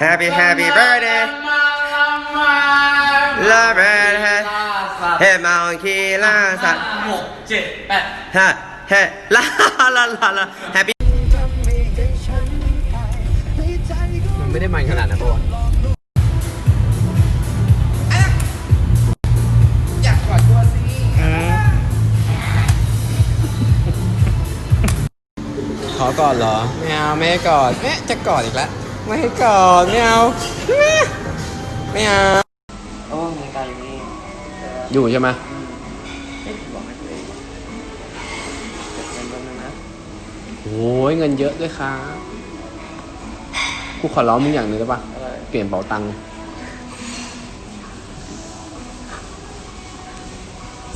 happy happy happy birthday love birthday เฮ้เมาคีล่าสัตว์หกเจ็ดแปดฮะเฮ้ลาลาลาลา happy มันไม่ได้มันขนาดนั้นปะวะอยากกอดตัวสิขอกอดเหรอ ไม่เอาไม่ให้กอดแม่จะกอดอีกแล้ว ไม่ให้กอดไม่เอาแม่ไม่เอา โอ้มีการอย่างนี้อยู่ใช่ไหมเอ๊ะบอกให้ตัวเองเก็บเงินแป๊บนึงนะโอ้ยเงินเยอะด้วยครับกูขอร้องมึงอย่างหนึงได้ปะอะไรเปลี่ยนเป๋าตังค์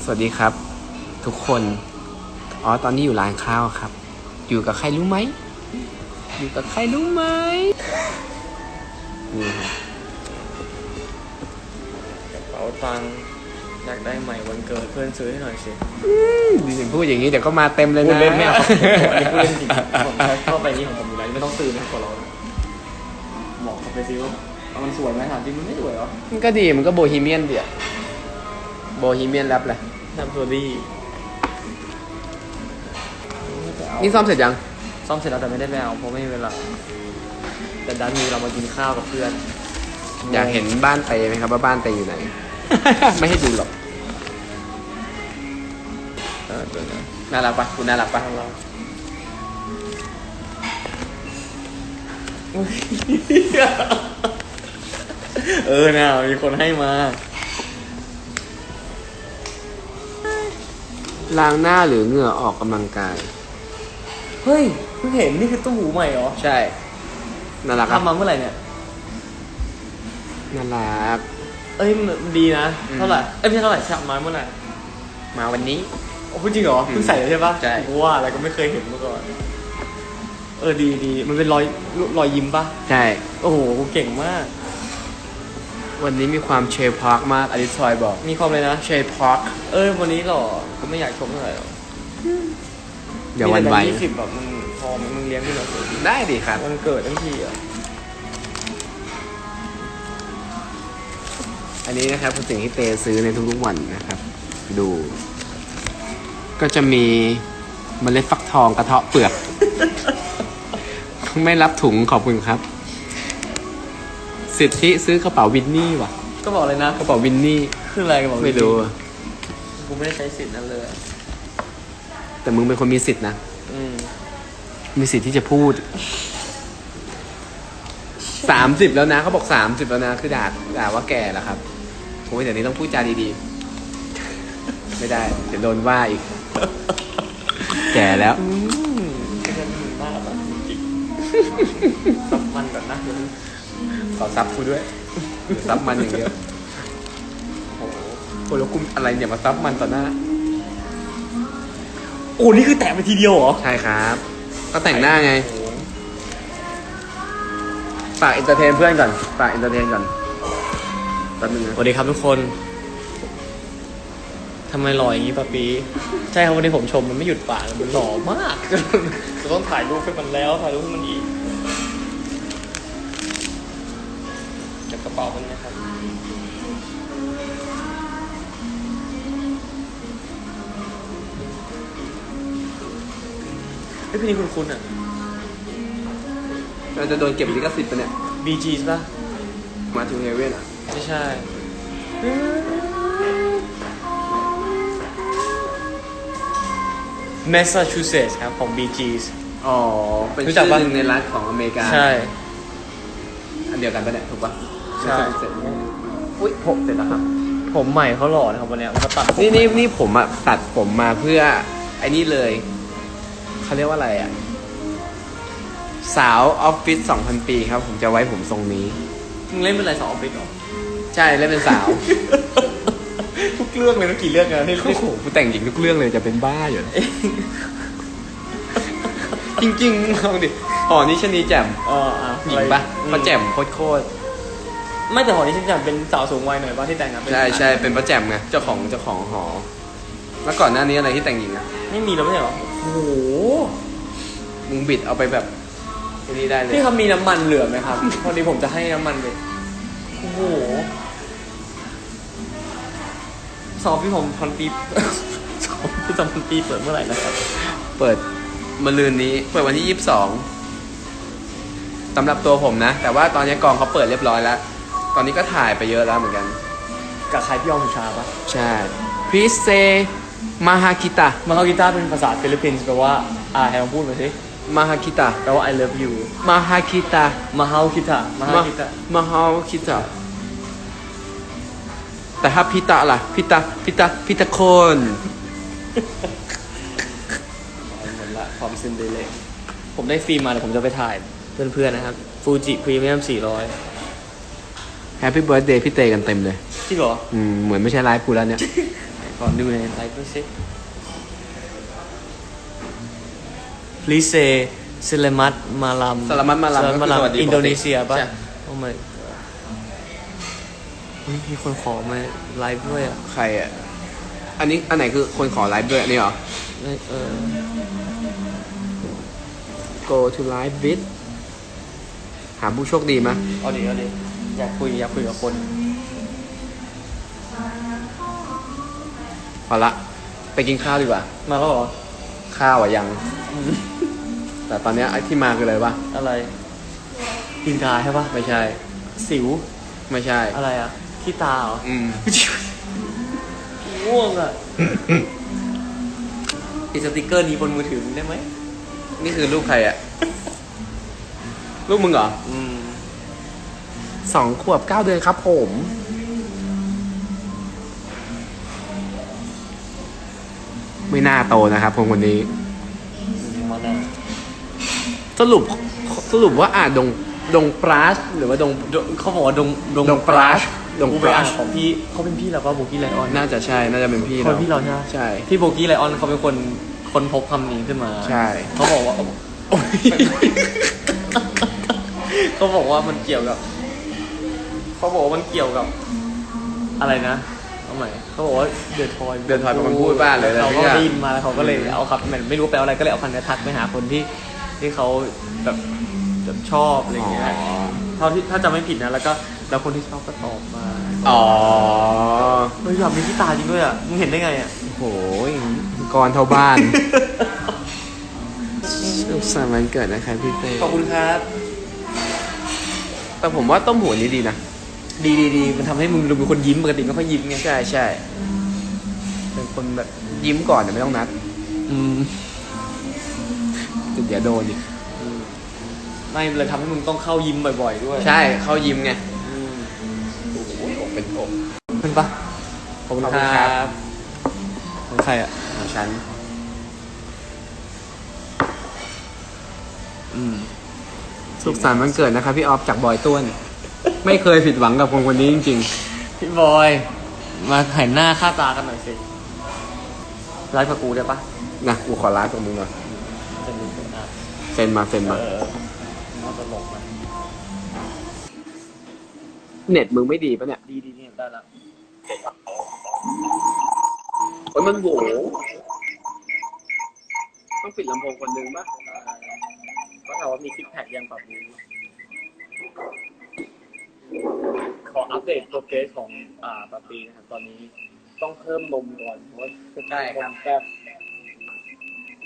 สวัสดีครับ ทุกคน อ๋อตอนนี้อยู่ร้านข้าวครับ อยู่กับใครรู้ไหม อยู่กับใครรู้ไหมนี่ครับกระเป๋าตังค์อยากได้ใหม่วันเกิดเพื่อนซื้อให้หน่อยสิดิฉันพูดอย่างนี้เดี๋ยวก็มาเต็มเลยพูดนะ เล่นไม่เอาอันนี้พูดเล่นจริงผมเข้าไปนี่ของผมอยู่แล้วไม่ต้องซื้อนะขอร้องบอกเขาไปซิว่าเอามันสวยไหมถามจริงมันไม่สวยเหรอมันก็ดีมันก็โบฮีเมียนเดียโบฮีเมียนแรปเลยทำตัวดีนี่ซ่อมเสร็จยัง ซ่อมเสร็จแล้วแต่ไม่ได้ไปเอาเพราะไม่มีเวลา แต่ดันมีเรามากินข้าวกับเพื่อน อยากเห็นบ้านเตไหมครับว่าบ้านเตอยู่ไหน ไม่ให้ดูหรอกเออตัวนั้นน่ารักปะคุณน่ารักปะเราเออน่ามีคนให้มา ล้างหน้าหรือเหงื่อออกกำลังกาย เฮ้ยเพิ่งเห็นนี่คือตู้หูใหม่เหรอใช่น่ารักอะทำมาเมื่อไหร่เนี่ย น่ารัก เอ้ยมันดีนะ อืม เท่าไหร่ เอ้ยไม่ใช่เท่าไหร่ชักมาเมื่อไหร่มาวันนี้ โอ้พูดจริงเหรออืมเพิ่งใส่เลยใช่ปะใช่ กูว่าอะไรก็ไม่เคยเห็นมาก่อน เออดีดีมันเป็นรอยรอยยิ้มปะใช่ โอ้โหกูเก่งมาก วันนี้มีความเชฟพาร์คมากอลิซอยบอกมีความเลยนะ เชฟพาร์คเออวันนี้หล่อกูไม่อยากชมเท่าไหร่หรอกอย่าหวันไหวยี่สิบแบบมึงพ อมึงเลี้ยงขึ้นมาได้ดิครับ วันเกิดทั้งทีอะอันนี้นะครับคือสิ่งที่เตซื้อในทุกๆวันนะครับ ดู ก็จะมีเมล็ดฟักทองกระเทาะเปลือก ไม่รับถุงขอบคุณครับ สิทธิซื้อกระเป๋าวินนี่ว่ะ ก็บอกเลยนะ กระเป๋าวินนี่ คืออะไรกันบอกไม่รู้อะกูไม่ได้ใช้สิทธิ์นั้นเลย แต่มึงเป็นคนมีสิทธินะอื มมีสิทธิ์ที่จะพูดสามสิบแล้วนะเขาบอกสามสิบแล้วนะ คือด่าด่าว่าแก่แล้วครับโอ้ยเดี๋ยวนี้ต้องพูดจาดีๆ ไม่ได้ เดี๋ยวโดนว่าอีก แก่แล้วอืมก็จะมีมากนะจริงๆสับมันก่อนนะขอซับกูด้วยเดี๋ยวซับมันอย่างเดียวโอ้โหโอ้แล้วกูอะไรเนี่ยมาซับมันต่อหน้าโอ้นี่คือแตะไปทีเดียวเหรอ ใช่ครับ ก็แต่งหน้าไง ฝากเอนเตอร์เทนเพื่อนก่อน ฝากเอนเตอร์เทนก่อนแป๊บนึงนะสวัสดีครับทุกคน ทำไมหล่ออย่างนี้ปะปี ใช่ครับวันนี้ผมชมมันไม่หยุดปากมันหล่อมาก จะต้องถ่ายรูปให้มันแล้ว ถ่ายรูปให้มันอีกจับกระเป๋ามันนะครับ เฮ้ยพี่นี่คุณคุณอะ เราจะโดนเก็บลิขสิทธิ์ปะเนี่ย BG ใช่ปะมาถึงเฮเว่นอะ ไม่ใช่ Massachusetts ครับ ของ BGs อ๋อ เป็นรู้จัชื่กอปะ หนึ่งในร้านของอเมริกา ใช่ อันเดียวกันปะเนี่ยถูกปะใช่ เสร็จอุ้ยผมเสร็จแล้วครับ ผมใหม่เขาหล่อนะครับวันเนี้ยเขาตัดผมนี่นี่นี่ผมอะตัดผมมาเพื่อไอ้นี่เลย เขาเรียกว่าอะไรอะสาวออฟฟิศ2,000ปีครับ ผมจะไว้ผมทรงนี้ มึงเล่นเป็นอะไรสองออฟฟิศเหรอใช่เล่นเป็นสาว ทุกเรื่องเลยนะกี่เรื่องกันที่โอ้โหกูแต่งหญิงทุกเรื่องเลยจะเป็นบ้าอยู่ จริงๆลองดิหอนี้ชะนีแจ่มเอออะหญิงปะอืมาแจ่มโคตรไม่แต่หอนี้ฉันจำเป็นสาวสูงวัยหน่อยป่ะที่แต่งงานเป็นๆใช่ใช่เป็นป้าแจ่มไงเจ้าของเจ้าของหอ แล้วก่อนหน้านี้อะไรที่แต่งหญิงอะไม่มีแล้วไม่ใช่เหรอ โอ้โหมึงบิดเอาไปแบบที่นี่ได้เลย พี่ครับมีน้ำมันเหลือไหมครับ พอดีผมจะให้น้ำมันเลยโอ้โหสอบพี่ผมพันปีสอบพี่จำพันปีเปิดเมื่อไหร่นะครับ เปิดมะรืนนี้ เปิดวันที่ยี่สิบสองสำหรับตัวผมนะ แต่ว่าตอนนี้กองเขาเปิดเรียบร้อยแล้ว ตอนนี้ก็ถ่ายไปเยอะแล้วเหมือนกัน กับใครพี่ยองสุชาปะใช่ Please say มาฮากิตามาคากิต้าเป็นภาษาฟิลิปปินส์แปลว่า อ่าให้ลองพูดมาสิมาฮากิตาแปลว่า I love you มาฮากิตามาฮาคิตามาฮาคิตามาฮากิตาแต่ถ้าพิตาล่ะพิตาพิตาพิตาโคนเหมือนละความซินเดเลกผมได้ฟิล์มมาเดี๋ยวผมจะไปถ่ายเพื่อนๆนะครับฟูจิพรีเมียม400แฮปปี้เบิร์ดเดย์พี่เตกันเต็มเลย จริงเหรออืมเหมือนไม่ใช่ไลฟ์กูแล้วเนี่ย ก่อนดูในไลฟ์ดูสิ Please say Selamat Malam Selamat Malam สลามัตก็คือสวัสดีอินโดนีเซียป่ะ ใช่ โอ้ my god เฮ้ยมีคนขอมาไลฟ์ด้วยอะใครอะ อันนี้อันไหนคือคนขอไลฟ์ด้วยอันนี้เหรอ เอ้ยเออ go to live with หาผู้โชคดีมั้ย เอาดิเอาดิอยากคุยอยากคุยกับคน พอละ ไปกินข้าวดีกว่า มาแล้วเหรอ ข้าวอะยัง แต่ตอนเนี้ยไอ้ที่มาคืออะไรวะอะไรกินกายใช่ปะไม่ใช่ สิว ไม่ใช่ อะไรอะขี้ตาเหรออืม ง่วงอะติดสติกเกอร์นี้บนมือถือมึงได้ไหมนี่คือลูกใครอะลูกมึงเหรออืม สองขวบเก้าเดือนครับผม ไม่น่าโตนะครับคนคนนี้มาแล้วสรุปสรุปว่าอ่าดงดงปราชหรือว่าดงดงเขาบอกว่าดงดงปราชดงกูปไปราอ่านชของพี่เขาเป็นพี่เราก็โบกี้ไลออนน่าจะใช่น่าจะเป็นพี่คนพี่เราใช่ไหมใช่พี่โบกี้ไลออนเขาเป็นคนคนพบคำนี้ขึ้นมาใช่เขาบอกว่าโอ้ยเขาบอกว่ามันเกี่ยวกับ เขาบอกว่ามันเกี่ยวกับ อะไรนะ เอาใหม่เขาบอกว่าเดือดทอยเดินทอยเป็นคนพูดบ้านเลยนะเขาก็พี่อะได้ยินมาแล้วเขาก็เลยเอาครับเหมือนไม่รู้แปลว่าอะไรก็เลยเอาคำนี้ทักไปหาคนที่ที่เขาแบบแบบชอบอะไรอย่างเงี้ยอ๋อ เท่าที่ถ้าจำไม่ผิดนะแล้วก็แล้วคนที่ชอบก็ตอบมาอ๋อ เฮ้ยอยากมีที่ตาจริงด้วยอะมึงเห็นได้ไงอะโอ้ยกรเท่าบ้าน สุขสันต์วันเกิดนะครับพี่เต้ขอบคุณครับ แต่ผมว่าต้มหัวนี้ดีนะ ดีดีดีมันทำให้มึงดูเป็นคนยิ้มปกติไม่ค่อยยิ้มไงใช่ใช่เป็นคนแบบยิ้มก่อนแต่ไม่ต้องนัดอืมเดี๋ยวโดนอีกอืมไม่มันเลยทำให้มึงต้องเข้ายิ้มบ่อย ๆ ด้วยใช่เขายิ้มไงอืมโอ้ยอกเป็นอกขึ้นปะขอบคุณขอบคคุณรัครับบของใครอะของฉัน อืมสุขสันต์วันเกิดนะครับพี่ออฟจากบอยต้วน ไม่เคยผิดหวังกับคนคนนี้จริง พี่บอย มาถ่ายหน้าค่าตากันหน่อยสิไลฟ์กับกูได้ปะๆ นะกูขอไลฟ์กับมึงหน่อยจะมีเป็นอะเซ็นมาเซ็นมาเออน่าตลกนะเน็ตมึงไม่ดีปะเนี่ยดีดีนี่ได้แล้วโอ้ยมันโหวต้องปิดลำโพงคนหนึงปะก็ถามว่ามีซิกแพคยังปรับนี้ ขออัปเดตโปรเกรสของอ่าปาปีนะครับตอนนี้ต้องเพิ่มนมก่อนเพราะว่าใช่ครับนมแป๊บ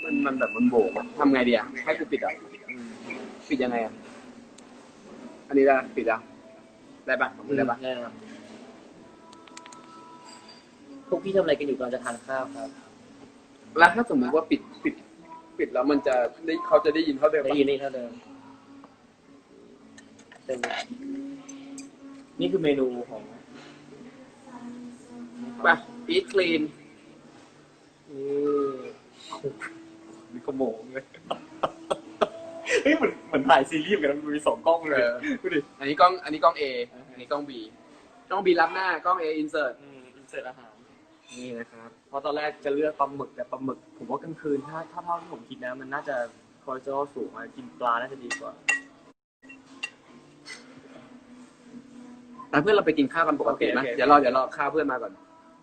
มันมันแบบมันโบกอะทำไงดีอะให้กูปิดอะอืมปิดยังไงอะอันนี้ได้ปะปิดอะได้ปะปิดได้ปะได้ครับพวกพี่ทำอะไรกันอยู่กำลังจะทานข้าวครับแล้วถ้าสมมติว่าปิดปิด ปิดแล้วมันจะได้เขาจะได้ยินเขาเดิมได้ปะยินนี่เท่าเดิมเป็น นี่คือเมนูของปะอีทคลีนนี่มีขโมงเลยเฮ้ยเหมือนเหมือนถ่ายซีรีส์เหมือนกันนะมันมีสองกล้องเลยดูดิอันนี้กล้อง อันนี้กล้อง A อันนี้กล้อง B กล้อง B รับหน้ากล้อง A insert อืมอินเสิร์ตอาหารนี่นะครับเพราะตอนแรกจะเลือกปลาหมึกแต่ปลาหมึก ผมว่ากลางคืนถ้าถ้าเท่าที่ผมคิดนะ มันน่าจะคอเลสเตอรอลสูงมากินปลาน่าจะดีกว่า แล้วเพื่อนเราไปกินข้าวกันปกติไหมโอเคโอเค เดี๋ยวรอเดี๋ยวรอข้าวเพื่อนมาก่อน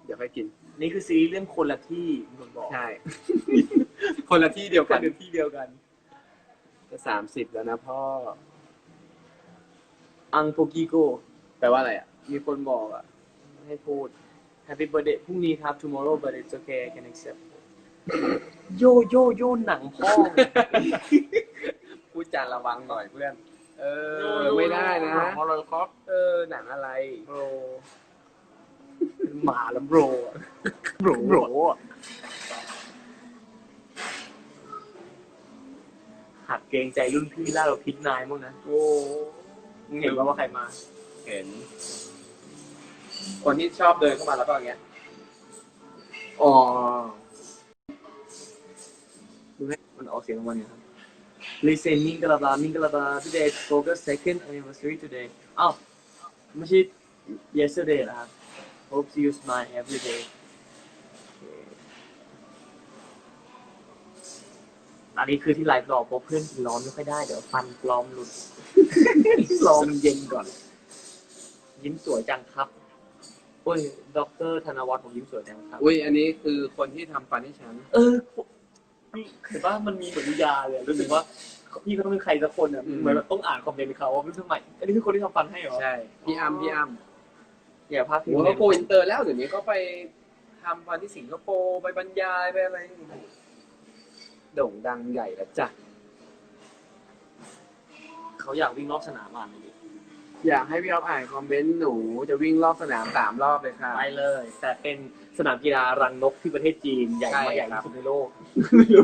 เดี๋ยวค่อยกิน นี่คือซีรีส์เรื่องคนละที่มีคนบอกใช่ คนละที่เดียวกักันนอยู่ที่เดียวกันเอจะสามสิบแล้วนะพ่อ อังโปกิโก แปลว่าอะไรอะ มีคนบอกอะ ให้พูด Happy birthday พรุ่งนี้ครับ tomorrow but it's okay I can accept โยโยโยหนังพ่อ พูดจาระวังหน่อยเพื่อน เออ ไม่ได้นะหนังอะไรครับเออ หนังอะไรโบรหมาแล้วโบรอะโบรโบรอะหัดเกรงใจรุ่นพี่ล่าเราพิษนายมั้งนะโอ้มึงเห็นว่าว่าใครมา เห็น คนที่ชอบเดินเข้ามาแล้วก็อย่างเงี้ยอ๋อดูให้มันออกเสียงออกมาเนี่ยครับ Listen มิงกะลาบามิงกะลาบา today is Focus second anniversary today อ้าวไม่ใช่ yesterday นะครับ Hope you smile every day โอเคอันนี้คือที่ไลฟ์รอเพราะเพื่อนกินร้อนไม่ค่อยได้ เดี๋ยวฟันปลอมหลุด รอมันเย็นก่อน ยิ้มสวยจังครับโอ้ยด็อกเตอร์ธนวัฒน์ผมยิ้มสวยจังครับ อุ้ยอันนี้คือคนที่ทำฟันให้ฉัน เออ เห็นว่ามันมีเหมือนนิยายเลยรู้สึกว่าพี่เขาต้องเป็นใครสักคนอะอืมเหมือนแบบต้องอ่านคอมเมนต์เขาว่ารู้สึกใหม่อันนี้คือคนที่ทำฟันให้เหรอใช่พี่อ้ำพี่อ้ำอย่าพลาดพิงโอ้เขาโกอินเตอร์แล้วเดี๋ยวนี้ก็ไปทำฟันที่สิงคโปร์ไปบรรยายไปอะไรโด่งดังใหญ่แล้วจ้ะเขาอยากวิ่งรอบสนามอ่านเลย อยากให้พี่อ๊อฟอ่านคอมเมนต์หนูจะวิ่งรอบสนามสามรอบเลยค่ะ ไปเลย แต่เป็นสนามกีฬารังนกที่ประเทศจีน ใหญ่ใช่มากใหญ่ครับ ที่สุดในโลก ไม่รู้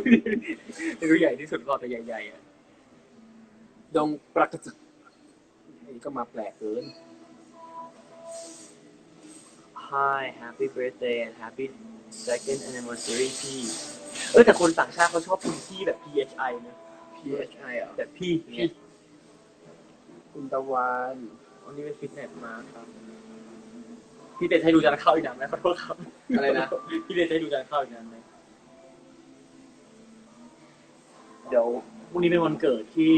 ไม่รู้ใหญ่ที่สุดก็แต่ใหญ่ๆอะดงประกศนี่ก็มาแปลกเกิน Hi Happy birthday and Happy second anniversary พี่เออแต่คนต่างชาติเขาชอบพิมพ์พี่แบบ PHI นะ PHI เหรอแต่พี่เนี่พี่ย คุณตะวันวันนี้เป็นฟิตเนสมาครับ พี่เดชให้ดูจานข้าวอีกนานไหมขอโทษครับอะไรนะ พี่เดชให้ดูจานข้าวอีกนานไหมเดี๋ยวพรุ่งนี้เป็นวันเกิดที่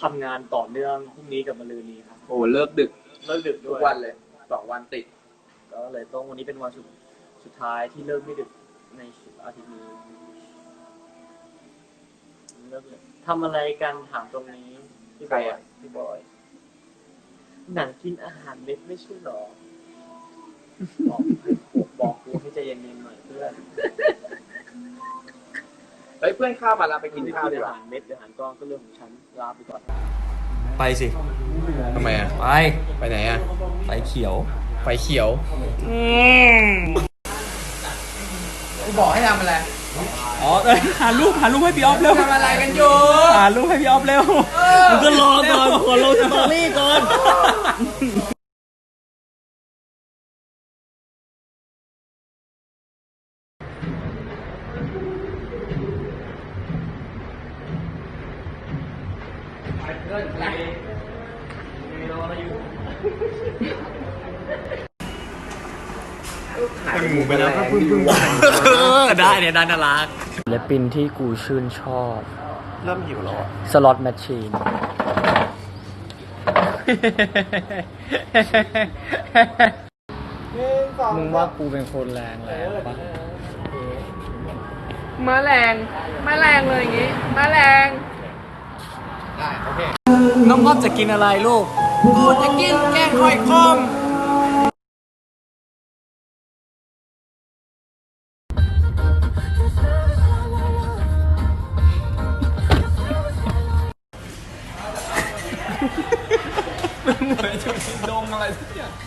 ทำงานต่อเนื่องพรุ่งนี้กับมะรืนนี้ครับโอ้เลิกดึกเลิกดึกทุด้กวยวันเลยสองวันติด ก็เลยต้องวันนี้เป็นวันสุดสุดท้ายที่เลิกไม่ดึกในอาทิตย์นี้เลิกเลยทำอะไรกันถามตรงนี้ พี่บใครอยอะพี่บอย หนังกินอาหารเม็ดไม่ใช่หรอ บอกให้บอกกูให้ใจเย็นๆหน่อยเพื่อนเฮ้ยเพื่อนข้าวมาแล้วไปกินกินข้าข้าววดีดีกกว่าว่าเม็ดหรืออาหารก้อนก็เรื่องของฉันลาไปก่อนไปสิทำไมอะ ไปไปไหนอะ ไปเขียวไฟเขียวบอกให้ทำอะไร อ๋อเอ้ยหารูปหารูปให้พี่ออฟเร็วทำอะไรกันอยู่หารูปให้พี่ออฟเร็วมึงก็รอก่อนขอลงสตอรี่ก่อนเป็ นหมูไปแล้วก็พึ่งพึ่งได้เนี่ยด้านน่ารักศิลปินที่กูชื่นชอบ เริ่มหิวแล้วอะสล็อตแมชชีนมึงว่ากูเป็นคนแรงแล้วปะมาแรงมาแรงเลยอย่างงี้มาแรงน้องก๊อฟจะกินอะไรลูกกูจะกินแกงหอยคอม ด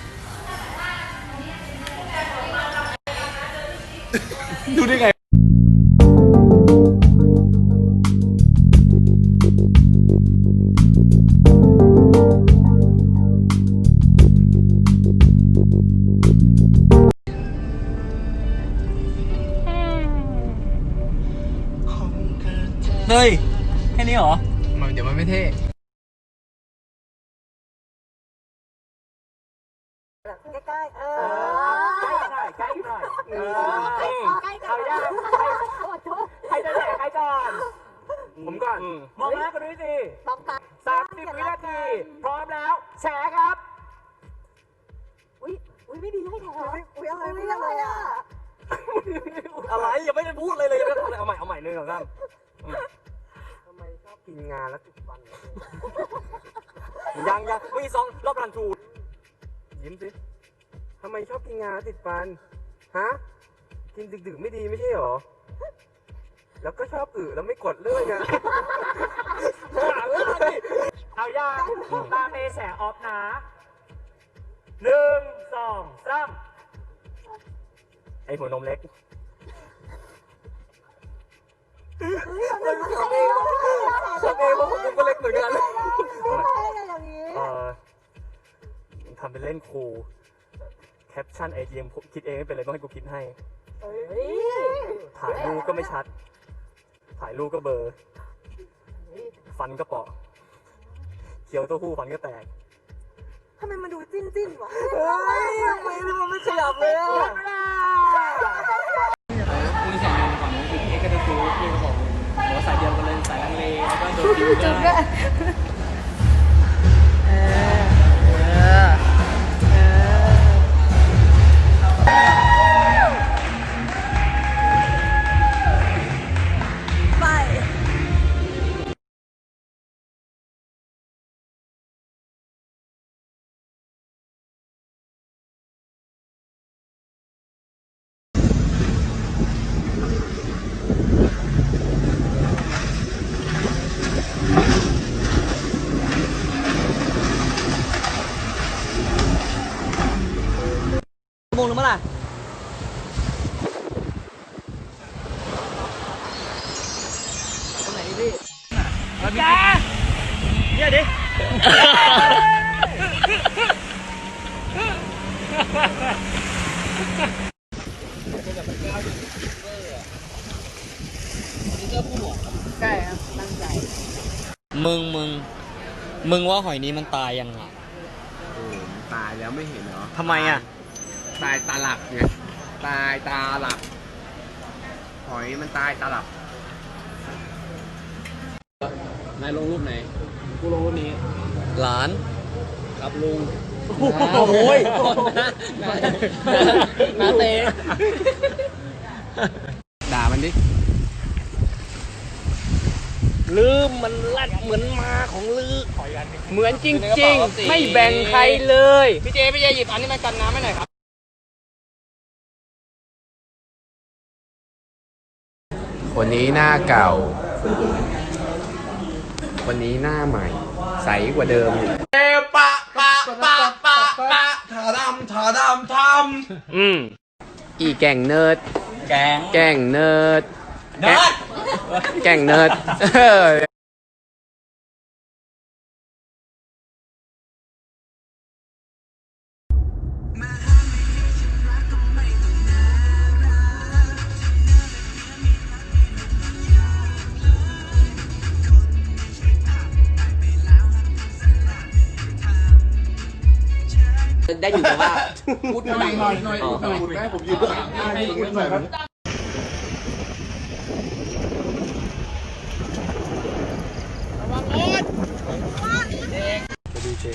เออใกล้ๆใกล้ๆเอาย่างโอ้โหใครจะแหลกใครก่อน ผมก่อน มองหน้ากันด้วยสิต้องการสามสิบวินาที พร้อมแล้ว แชร์ครับ อุ้ยอุ้ยไม่ดีให้แถวอุ้ยอะไรไม่ได้เลยอะ อะไรยังไม่ได้พูดเลยเลยยังไม่ได้ทำอะไรเอาใหม่เอาใหม่หนึ่งสองสามทำไมกินงาแล้วติดฟันยังยังมีสองรอบรันทูยิ้มสิทำไมชอบกินงาแล้วติดฟัน ฮะ กินดึกๆไม่ดีไม่ใช่หรอ แล้วก็ชอบอึแล้วไม่กดเลื่อยนะหาเรื่องดิเอาย่างตาเตแสออฟนะหนึ่งสองสามไอหัวนมเล็กทำเองทำเองเพราะผมก็เล็กเหมือนกันอย่างนี้ เออทำเป็นเล่นครูล แคปชั่นไอเมคิดเองไม่เป็นไรต้องให้กูคิดให้ เฮ้ยถ่ายรูปก็ไม่ชัด ถ่ายรูปก็เบลอร์ฟันก็เปาะเคี้ยวเต้าหู้ฟันก็แตก ทำไมมันดูจิ้นจิ้นวะเฮ้ยไม่มันไม่ขยับเลยอะคุยสองคนฝั่งนู้นคือพี่เอ็กซ์ก็จะซื้อพี่เอ็กซ์ก็บอกบอกว่าสายเดียวกันเลยสายลังเลแล้วก็โดนฟิวเจอร์เอ แกเนี่ยดิใช่ครับตั้งใจ มึงมึง มึงว่าหอยนี้มันตายยังอะโอ้ตายแล้วไม่เห็นเหรอทำไมอะ ตายตาหลับไงตายตาหลับ หอยมันตายตาหลับ นายลงรูปไหน กูลงรูปนี้หลาน ครับลุงโอ้ยนาเตด่ามันดิ ลืมมันลัดเหมือนมาของลือ เหมือนจริงๆ ไม่แบ่งใครเลย พี่เจพี่เจหยิบอันนี้มากันน้ำให้หน่อยครับ คนนี้หน้าเก่าันนี้หน้าใหม่ ใสกว่าเดิมอีกอืมอีแก่งเนิร์ดแกงแก่งเนิร์ด เนิร์ด แก่งเนิร์ดเออ ได้อยู่แต่ว่าพูดหน่อยหน่อยหน่อยหน่อยให้ผมยืนให้พูดหน่อยครับดีเจ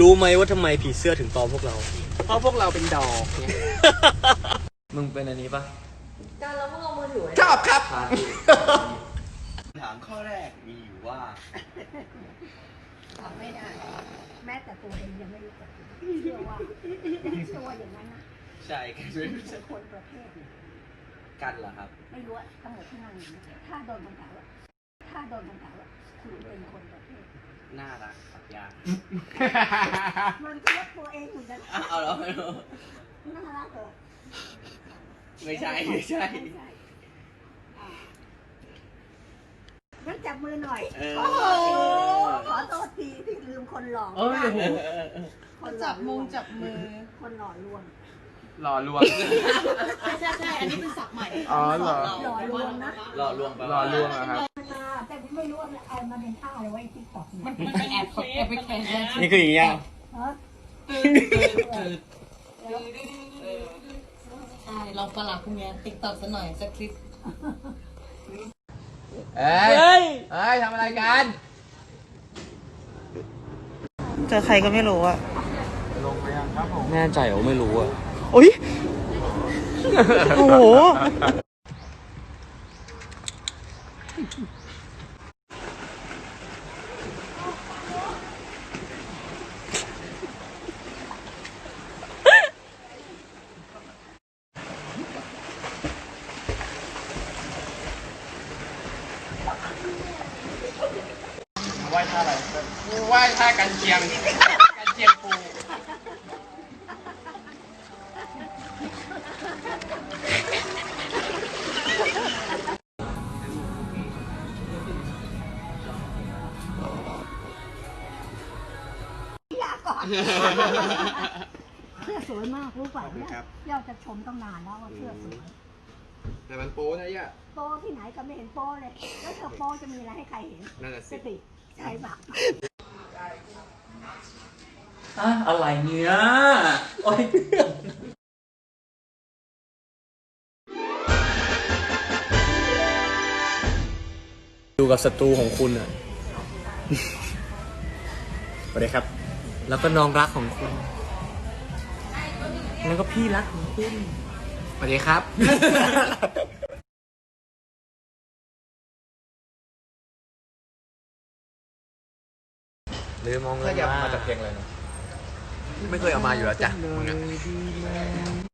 รู้ไหมว่าทำไมผีเสื้อถึงตอมพวกเรา เพราะพวกเราเป็นดอกไงมึงเป็นอันนี้ปะการเราเพิ่งเอามือถือไว้ชอบครับ ถามข้อแรกมีอยู่ว่า ตอบไม่ได้ แม้แต่ตัวเองยังไม่รู้จักเชื่อว่าเชื่อว่าอย่างนั้นนะใช่กันไม่รู้จักคนประเภทนี้กันเหรอครับ ไม่รู้ว่าทั้งหมดที่นั่งอยู่เนี่ยถ้าโดนคำถามว่าถ้าโดนคำถามว่าคุณเป็นคนประเภท น่ารักครับยามันก็ว่าตัวเองเหมือนกันเอาแล้วไม่รู้น่ารักเหรอไม่ใช่ไม่ใช่ ไม่ใช่อ่า งั้นจับมือหน่อย เออโอ้โหขอโทษทีที่ลืมคนหล่อเอ้ยโอ้โห คนจับมือจับมือ คนหล่อลวง หล่อลวง ใช่ใช่ใช่อันนี้เป็นศัพท์ใหม่อ๋อเหรอ หล่อลวงนะ หล่อลวงไปหล่อลวงเหรอครับ แต่ไม่รู้ว่าเอามาเป็นท่าอะไรไว้ติ๊กต็อกมันเป็นแอบแอบไปแข่งกันนี่คืออย่างเงี้ยฮะใช่เราประหลาดคุณไงติ๊กต็อกสักหน่อยสักคลิป เอ้ย เฮ้ยเอ้ยทำอะไรกัน เจอใครก็ไม่รู้อะแน่ใจเหรอไม่รู้อะอุ้ย โอ้โห กูไหว้ท่ากันเชียงกันเชียงปูอยากก่อนเสื้อสวยมากรู้ป่ะเนี่ยยอดจะชมตั้งนานแล้วว่าเสื้อสวยแต่มันโป้นะย่ะโปที่ไหนก็ไม่เห็นโปเลย แล้วเธอโปจะมีอะไรให้ใครเห็นนั่นแหละสสิติใช่ปะ อะอะไรเนี่ยโอ๊ยอยู่กับศัตรูของคุณอะสวัสดีครับ แล้วก็น้องรักของคุณ แล้วก็พี่รักของคุณสวัสดีครับ หรือมองเลถ้ายอยากว่ามาจากเพลงอะไรนะไม่เคยเอามาอยู่แล้วจ้ะมึงอะ